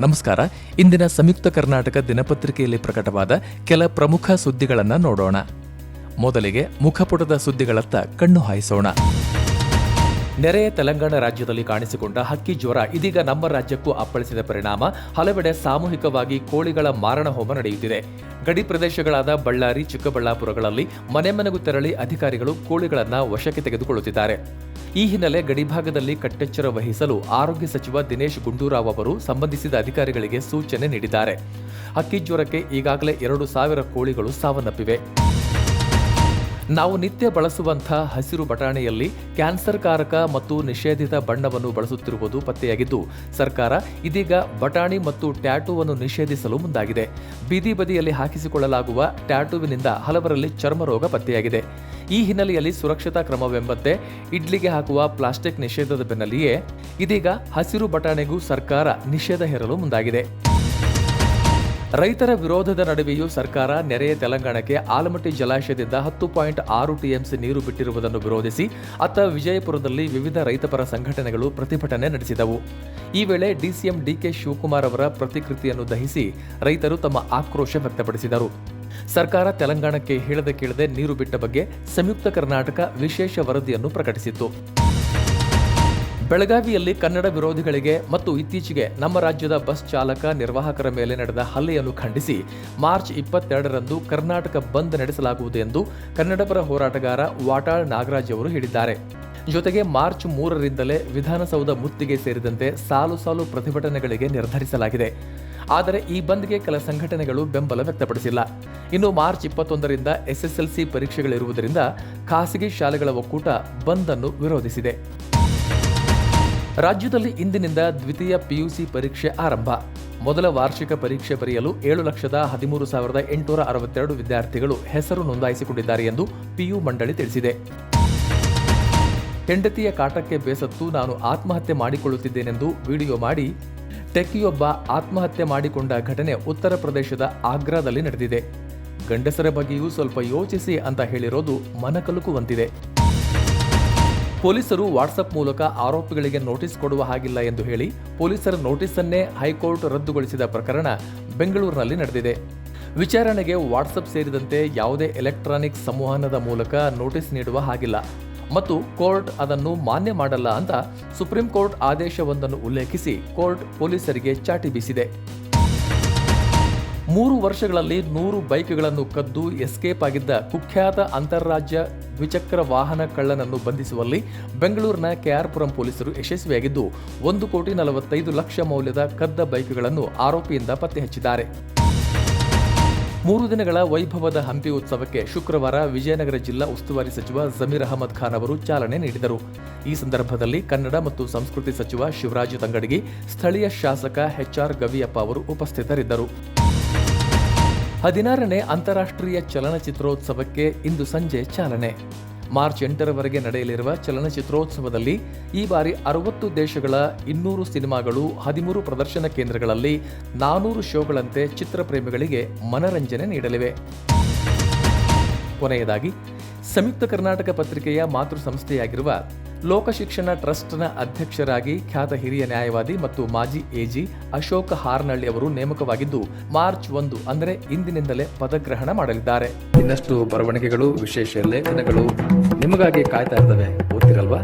ನಮಸ್ಕಾರ. ಇಂದಿನ ಸಂಯುಕ್ತ ಕರ್ನಾಟಕ ದಿನಪತ್ರಿಕೆಯಲ್ಲಿ ಪ್ರಕಟವಾದ ಕೆಲ ಪ್ರಮುಖ ಸುದ್ದಿಗಳನ್ನು ನೋಡೋಣ. ಮೊದಲಿಗೆ ಮುಖಪುಟದ ಸುದ್ದಿಗಳತ್ತ ಕಣ್ಣು ಹಾಯಿಸೋಣ. ನೆರೆಯ ತೆಲಂಗಾಣ ರಾಜ್ಯದಲ್ಲಿ ಕಾಣಿಸಿಕೊಂಡ ಹಕ್ಕಿ ಜ್ವರ ಇದೀಗ ನಮ್ಮ ರಾಜ್ಯಕ್ಕೂ ಅಪ್ಪಳಿಸಿದ ಪರಿಣಾಮ. ಹಲವೆಡೆ ಸಾಮೂಹಿಕವಾಗಿ ಕೋಳಿಗಳ ಮಾರಣ ಹೋಮ ನಡೆಯುತ್ತಿದೆ. ಗಡಿ ಪ್ರದೇಶಗಳಾದ ಬಳ್ಳಾರಿ, ಚಿಕ್ಕಬಳ್ಳಾಪುರಗಳಲ್ಲಿ ಮನೆ ಮನೆಗೂ ತೆರಳಿ ಅಧಿಕಾರಿಗಳು ಕೋಳಿಗಳನ್ನು ವಶಕ್ಕೆ ತೆಗೆದುಕೊಳ್ಳುತ್ತಿದ್ದಾರೆ. ಈ ಹಿನ್ನೆಲೆ ಗಡಿಭಾಗದಲ್ಲಿ ಕಟ್ಟೆಚ್ಚರ ವಹಿಸಲು ಆರೋಗ್ಯ ಸಚಿವ ದಿನೇಶ್ ಗುಂಡೂರಾವ್ ಅವರು ಸಂಬಂಧಿಸಿದ ಅಧಿಕಾರಿಗಳಿಗೆ ಸೂಚನೆ ನೀಡಿದ್ದಾರೆ. ಹಕ್ಕಿ ಜ್ವರಕ್ಕೆ ಈಗಾಗಲೇ ಎರಡು ಸಾವಿರ ಕೋಳಿಗಳು ಸಾವನ್ನಪ್ಪಿವೆ. ನಾವು ನಿತ್ಯ ಬಳಸುವಂಥ ಹಸಿರು ಬಟಾಣಿಯಲ್ಲಿ ಕ್ಯಾನ್ಸರ್ ಕಾರಕ ಮತ್ತು ನಿಷೇಧಿತ ಬಣ್ಣವನ್ನು ಬಳಸುತ್ತಿರುವುದು ಪತ್ತೆಯಾಗಿದ್ದು, ಸರ್ಕಾರ ಇದೀಗ ಬಟಾಣಿ ಮತ್ತು ಟ್ಯಾಟೂವನ್ನು ನಿಷೇಧಿಸಲು ಮುಂದಾಗಿದೆ. ಬೀದಿ ಬದಿಯಲ್ಲಿ ಹಾಕಿಸಿಕೊಳ್ಳಲಾಗುವ ಟ್ಯಾಟೂವಿನಿಂದ ಹಲವರಲ್ಲಿ ಚರ್ಮ ರೋಗ ಪತ್ತೆಯಾಗಿದೆ. ಈ ಹಿನ್ನೆಲೆಯಲ್ಲಿ ಸುರಕ್ಷತಾ ಕ್ರಮವೆಂಬಂತೆ ಇಡ್ಲಿಗೆ ಹಾಕುವ ಪ್ಲಾಸ್ಟಿಕ್ ನಿಷೇಧದ ಬೆನ್ನಲ್ಲಿಯೇ ಇದೀಗ ಹಸಿರು ಬಟಾಣಿಗೂ ಸರ್ಕಾರ ನಿಷೇಧ ಹೇರಲು ಮುಂದಾಗಿದೆ. ರೈತರ ವಿರೋಧದ ನಡುವೆಯೂ ಸರ್ಕಾರ ನೆರೆಯ ತೆಲಂಗಾಣಕ್ಕೆ ಆಲಮಟ್ಟಿ ಜಲಾಶಯದಿಂದ ಹತ್ತು ಪಾಯಿಂಟ್ ಆರು ಟಿಎಂಸಿ ನೀರು ಬಿಟ್ಟಿರುವುದನ್ನು ವಿರೋಧಿಸಿ, ಅತ್ತ ವಿಜಯಪುರದಲ್ಲಿ ವಿವಿಧ ರೈತಪರ ಸಂಘಟನೆಗಳು ಪ್ರತಿಭಟನೆ ನಡೆಸಿದವು. ಈ ವೇಳೆ ಡಿಸಿಎಂ ಡಿಕೆ ಶಿವಕುಮಾರ್ ಅವರ ಪ್ರತಿಕೃತಿಯನ್ನು ದಹಿಸಿ ರೈತರು ತಮ್ಮ ಆಕ್ರೋಶ ವ್ಯಕ್ತಪಡಿಸಿದರು. ಸರ್ಕಾರ ತೆಲಂಗಾಣಕ್ಕೆ ಹೇಳದೆ ಕೇಳದೆ ನೀರು ಬಿಟ್ಟ ಬಗ್ಗೆ ಸಂಯುಕ್ತ ಕರ್ನಾಟಕ ವಿಶೇಷ ವರದಿಯನ್ನು ಪ್ರಕಟಿಸಿತ್ತು. ಬೆಳಗಾವಿಯಲ್ಲಿ ಕನ್ನಡ ವಿರೋಧಿಗಳಿಗೆ ಮತ್ತು ಇತ್ತೀಚೆಗೆ ನಮ್ಮ ರಾಜ್ಯದ ಬಸ್ ಚಾಲಕ, ನಿರ್ವಾಹಕರ ಮೇಲೆ ನಡೆದ ಹಲ್ಲೆಯನ್ನು ಖಂಡಿಸಿ ಮಾರ್ಚ್ ಇಪ್ಪತ್ತೆರಡರಂದು ಕರ್ನಾಟಕ ಬಂದ್ ನಡೆಸಲಾಗುವುದು ಎಂದು ಕನ್ನಡಪರ ಹೋರಾಟಗಾರ ವಾಟಾಳ್ ನಾಗರಾಜ್ ಅವರು ಹೇಳಿದ್ದಾರೆ. ಜೊತೆಗೆ ಮಾರ್ಚ್ ಮೂರರಿಂದಲೇ ವಿಧಾನಸೌಧ ಮುತ್ತಿಗೆ ಸೇರಿದಂತೆ ಸಾಲು ಸಾಲು ಪ್ರತಿಭಟನೆಗಳಿಗೆ ನಿರ್ಧರಿಸಲಾಗಿದೆ. ಆದರೆ ಈ ಬಂದ್ಗೆ ಕೆಲ ಸಂಘಟನೆಗಳು ಬೆಂಬಲ ವ್ಯಕ್ತಪಡಿಸಿಲ್ಲ. ಇನ್ನು ಮಾರ್ಚ್ ಇಪ್ಪತ್ತೊಂದರಿಂದ ಎಸ್ಎಸ್ಎಲ್ಸಿ ಪರೀಕ್ಷೆಗಳಿರುವುದರಿಂದ ಖಾಸಗಿ ಶಾಲೆಗಳ ಒಕ್ಕೂಟ ಬಂದ್ ಅನ್ನು ವಿರೋಧಿಸಿದೆ. ರಾಜ್ಯದಲ್ಲಿ ಇಂದಿನಿಂದ ದ್ವಿತೀಯ ಪಿಯುಸಿ ಪರೀಕ್ಷೆ ಆರಂಭ. ಮೊದಲ ವಾರ್ಷಿಕ ಪರೀಕ್ಷೆ ಬರೆಯಲು ಏಳು ಲಕ್ಷದ ಹದಿಮೂರು ಸಾವಿರದ ಎಂಟುನೂರ ಅರವತ್ತೆರಡು ವಿದ್ಯಾರ್ಥಿಗಳು ಹೆಸರು ನೋಂದಾಯಿಸಿಕೊಂಡಿದ್ದಾರೆ ಎಂದು ಪಿಯು ಮಂಡಳಿ ತಿಳಿಸಿದೆ. ಹೆಂಡತಿಯ ಕಾಟಕ್ಕೆ ಬೇಸತ್ತು ನಾನು ಆತ್ಮಹತ್ಯೆ ಮಾಡಿಕೊಳ್ಳುತ್ತಿದ್ದೇನೆಂದು ವಿಡಿಯೋ ಮಾಡಿ, ಟೆಕ್ಕಿಯೊಬ್ಬ ಆತ್ಮಹತ್ಯೆ ಮಾಡಿಕೊಂಡ ಘಟನೆ ಉತ್ತರ ಪ್ರದೇಶದ ಆಗ್ರಾದಲ್ಲಿ ನಡೆದಿದೆ. ಗಂಡಸರ ಬಗ್ಗೆಯೂ ಸ್ವಲ್ಪ ಯೋಚಿಸಿ ಅಂತ ಹೇಳಿರೋದು ಮನಕಲುಕುವಂತಿದೆ. ಪೊಲೀಸರು ವಾಟ್ಸಪ್ ಮೂಲಕ ಆರೋಪಿಗಳಿಗೆ ನೋಟಿಸ್ ಕೊಡುವ ಹಾಗಿಲ್ಲ ಎಂದು ಹೇಳಿ ಪೊಲೀಸರ ನೋಟಿಸನ್ನೇ ಹೈಕೋರ್ಟ್ ರದ್ದುಗೊಳಿಸಿದ ಪ್ರಕರಣ ಬೆಂಗಳೂರಿನಲ್ಲಿ ನಡೆದಿದೆ. ವಿಚಾರಣೆಗೆ ವಾಟ್ಸಪ್ ಸೇರಿದಂತೆ ಯಾವುದೇ ಎಲೆಕ್ಟ್ರಾನಿಕ್ ಸಂವಹನದ ಮೂಲಕ ನೋಟಿಸ್ ನೀಡುವ ಹಾಗಿಲ್ಲ. ಮತ್ತು ಕೋರ್ಟ್ ಅದನ್ನು ಮಾನ್ಯ ಮಾಡಲ್ಲ ಅಂತ ಸುಪ್ರೀಂ ಕೋರ್ಟ್ ಆದೇಶವೊಂದನ್ನು ಉಲ್ಲೇಖಿಸಿ ಕೋರ್ಟ್ ಪೊಲೀಸರಿಗೆ ಚಾಟಿ ಬೀಸಿದೆ. ಮೂರು ವರ್ಷಗಳಲ್ಲಿ ನೂರು ಬೈಕ್ಗಳನ್ನು ಕದ್ದು ಎಸ್ಕೇಪ್ ಆಗಿದ್ದ ಕುಖ್ಯಾತ ಅಂತಾರಾಜ್ಯ ದ್ವಿಚಕ್ರ ವಾಹನ ಕಳ್ಳನನ್ನು ಬಂಧಿಸುವಲ್ಲಿ ಬೆಂಗಳೂರಿನ ಕೆಆರ್ಪುರಂ ಪೊಲೀಸರು ಯಶಸ್ವಿಯಾಗಿದ್ದು, ಒಂದು ಕೋಟಿ ನಲವತ್ತೈದು ಲಕ್ಷ ಮೌಲ್ಯದ ಕದ್ದ ಬೈಕ್ಗಳನ್ನು ಆರೋಪಿಯಿಂದ ಪತ್ತೆ ಹಚ್ಚಿದ್ದಾರೆ. ಮೂರು ದಿನಗಳ ವೈಭವದ ಹಂಪಿ ಉತ್ಸವಕ್ಕೆ ಶುಕ್ರವಾರ ವಿಜಯನಗರ ಜಿಲ್ಲಾ ಉಸ್ತುವಾರಿ ಸಚಿವ ಜಮೀರ್ ಅಹಮದ್ ಖಾನ್ ಅವರು ಚಾಲನೆ ನೀಡಿದರು. ಈ ಸಂದರ್ಭದಲ್ಲಿ ಕನ್ನಡ ಮತ್ತು ಸಂಸ್ಕೃತಿ ಸಚಿವ ಶಿವರಾಜ ತಂಗಡಗಿ ಸ್ಥಳೀಯ ಶಾಸಕ ಎಚ್ಆರ್ ಗವಿಯಪ್ಪ ಅವರು ಉಪಸ್ಥಿತರಿದ್ದರು. ಹದಿನಾರನೇ ಅಂತಾರಾಷ್ಟ್ರೀಯ ಚಲನಚಿತ್ರೋತ್ಸವಕ್ಕೆ ಇಂದು ಸಂಜೆ ಚಾಲನೆ. ಮಾರ್ಚ್ ಎಂಟರವರೆಗೆ ನಡೆಯಲಿರುವ ಚಲನಚಿತ್ರೋತ್ಸವದಲ್ಲಿ ಈ ಬಾರಿ ಅರವತ್ತು ದೇಶಗಳ ಇನ್ನೂರು ಸಿನಿಮಾಗಳು, ಹದಿಮೂರು ಪ್ರದರ್ಶನ ಕೇಂದ್ರಗಳಲ್ಲಿ ನಾನೂರು ಶೋಗಳಂತೆ ಚಿತ್ರಪ್ರೇಮಿಗಳಿಗೆ ಮನರಂಜನೆ ನೀಡಲಿವೆ. ಕೊನೆಯದಾಗಿ, ಸಂಯುಕ್ತ ಕರ್ನಾಟಕ ಪತ್ರಿಕೆಯ ಮಾತೃ ಸಂಸ್ಥೆಯಾಗಿರುವ ಲೋಕಶಿಕ್ಷಣ ಟ್ರಸ್ಟ್ನ ಅಧ್ಯಕ್ಷರಾಗಿ ಖ್ಯಾತ ಹಿರಿಯ ನ್ಯಾಯವಾದಿ ಮತ್ತು ಮಾಜಿ ಎಜಿ ಅಶೋಕ್ ಹಾರ್ನಳ್ಳಿ ಅವರು ನೇಮಕವಾಗಿದ್ದು, ಮಾರ್ಚ್ ಒಂದು ಅಂದರೆ ಇಂದಿನಿಂದಲೇ ಪದಗ್ರಹಣ ಮಾಡಲಿದ್ದಾರೆ. ಇನ್ನಷ್ಟು ಬರವಣಿಗೆಗಳು, ವಿಶೇಷ ಲೇಖನಗಳು ನಿಮಗಾಗಿ ಕಾಯ್ತಾ ಇರ್ತವೆ. ಓದ್ತಿರಲ್ವಾ?